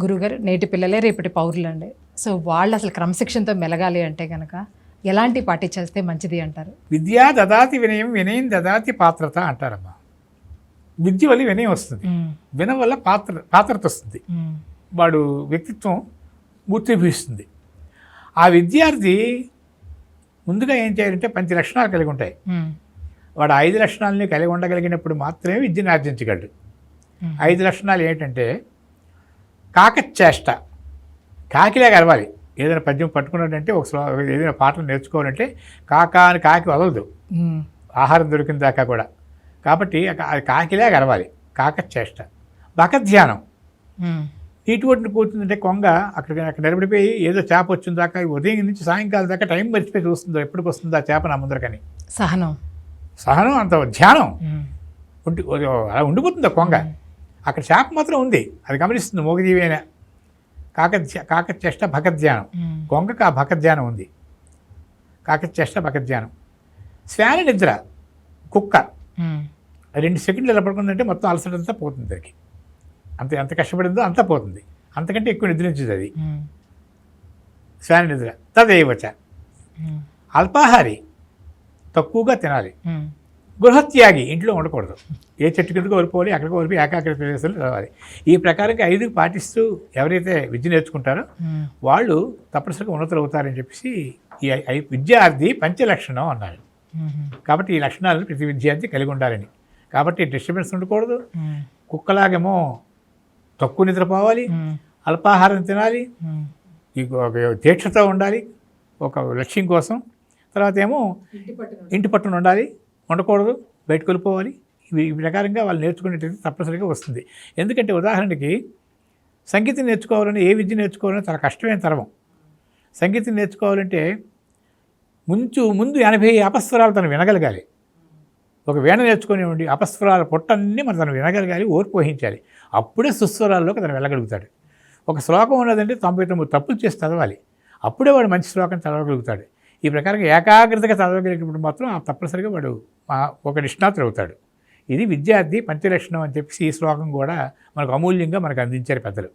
గురుగారు నేటి పిల్లలే రేపటి పౌరులు అండి సో వాళ్ళు అసలు క్రమశిక్షణతో మెలగాలి అంటే కనుక ఎలాంటి పాటించేస్తే మంచిది అంటారు? విద్యా దదాతి వినయం వినయం దదాతి పాత్రత అంటారమ్మా. విద్య వల్ల వినయం వస్తుంది. వినయం వల్ల పాత్ర పాత్రత వస్తుంది. వాడు వ్యక్తిత్వం మూర్తిభిస్తుంది ఆ విద్యార్థి ముందుగా ఏం చేయాలంటే పంచ లక్షణాలు కలిగి ఉంటాయి. వాడు ఐదు లక్షణాలని కలిగి ఉండగలిగినప్పుడు మాత్రమే విద్యను ఆర్జించగలడు. ఐదు లక్షణాలు ఏంటంటే కాకచేష్ట. కాకిలా గలవాలి ఏదైనా పద్యం పట్టుకున్నాడంటే ఒక శ్లో ఏదైనా పాటలు నేర్చుకోవాలంటే కాకా అని కాకి వదలదు. ఆహారం దొరికిన దాకా కూడా. కాబట్టి కాకిలా గలవాలి కాకచేష్ట. బకధ్యానం ఒడ్డున కూర్చుందంటే కొంగ అక్కడ అక్కడ నిలబడిపోయి ఏదో చేప వచ్చిన దాకా ఉదయం నుంచి సాయంకాలం దాకా టైం మర్చిపోయి చూస్తుందో ఎప్పటికి వస్తుందో ఆ చేప నా ముందరకని సహనం. సహనం అంత ధ్యానం. ఉండి అలా ఉండిపోతుంది కొంగ? అక్కడ చేప మాత్రం ఉంది. అది గమనిస్తుంది మూగజీవి అయినా కాక కాకచేష్ట భగధ్యానం కొంగకు ఆ భగధ్యానం ఉంది. కాకచేష్ట భగధ్యానం శ్వాన నిద్ర కుక్క. రెండు సెకండ్లు ఎలా పడుకుందంటే మొత్తం అలసట అంతా పోతుంది దానికి. అంత ఎంత కష్టపడిందో అంతా పోతుంది. అంతకంటే ఎక్కువ నిద్రించింది అది. శ్వాన నిద్ర. తదేవచ. అల్పాహారి. తక్కువగా తినాలి. గృహత్యాగి ఇంట్లో ఉండకూడదు. ఏ చెట్టు కిందకు వెళ్ళిపోవాలి అక్కడికి వెళ్ళిపోయి ఏకాగ్ర ప్రదేశాలు చదవాలి ఈ ప్రకారంగా ఐదు పాటిస్తూ ఎవరైతే విద్య నేర్చుకుంటారో వాళ్ళు తప్పనిసరిగా ఉన్నతులు అవుతారని చెప్పేసి ఈ ఐ- ఐ- విద్యార్థి పంచలక్షణం అన్నారు. కాబట్టి ఈ లక్షణాలను ప్రతి విద్యార్థి కలిగి ఉండాలని. కాబట్టి డిస్టర్బెన్స్ ఉండకూడదు. కుక్కలాగేమో తక్కువ నిద్రపోవాలి అల్పాహారం తినాలి ఉమ్, ఈ ఒక దీక్షతో ఉండాలి ఒక లక్ష్యం కోసం. తర్వాత ఏమో ఇంటి పట్టున ఉండాలి ఉండకూడదు బయటకు వెళ్ళిపోవాలి. ఇవి ఈ ప్రకారంగా వాళ్ళు నేర్చుకునేటది తప్పనిసరిగా వస్తుంది. ఎందుకంటే ఉదాహరణకి సంగీతం నేర్చుకోవాలని ఏ విద్య నేర్చుకోవాలని చాలా కష్టమైన తరవం. సంగీతం నేర్చుకోవాలంటే ముంచు ముందు ఎనభై అపస్వరాలు తను వినగలగాలి. ఒక వీణ నేర్చుకునేవండి అపస్వరాల పొట్టన్నీ మనం తను వినగలగాలి ఓర్పు వహించాలి. అప్పుడే సుస్వరాల్లోకి తను వెళ్ళగలుగుతాడు. ఒక శ్లోకం ఉన్నదంటే తొంభై తొమ్మిది తప్పులు చేసి చదవాలి. అప్పుడే వాడు మంచి శ్లోకం చదవగలుగుతాడు. ఈ ప్రకారంగా ఏకాగ్రతగా చదవగలిగినప్పుడు మాత్రం తప్పనిసరిగా వాడు ఒక నిష్ణాతుడు అవుతాడు. ఇది విద్యార్థి పంచలక్షణం అని చెప్పేసి ఈ శ్లోకం కూడా మనకు అమూల్యంగా మనకు అందించారు పెద్దలు.